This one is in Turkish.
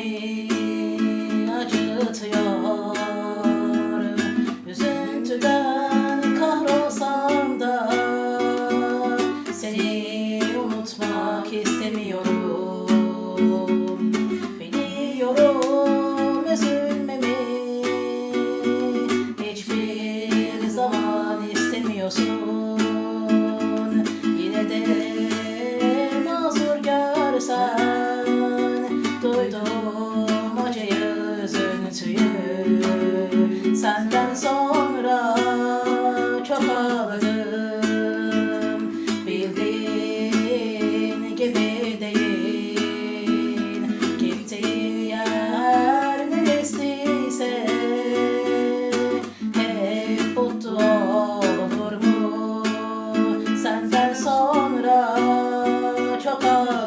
beni acıtıyor. Üzüntüden kahrolsam da Seni unutmak istemiyorum. Biliyorum üzülmemi Hiçbir zaman istemiyorsun. çok ağladım Bildiğin gibi değil. Gittiğin yer neresiyse Hep mutlu olur mu? Senden sonra çok ağladım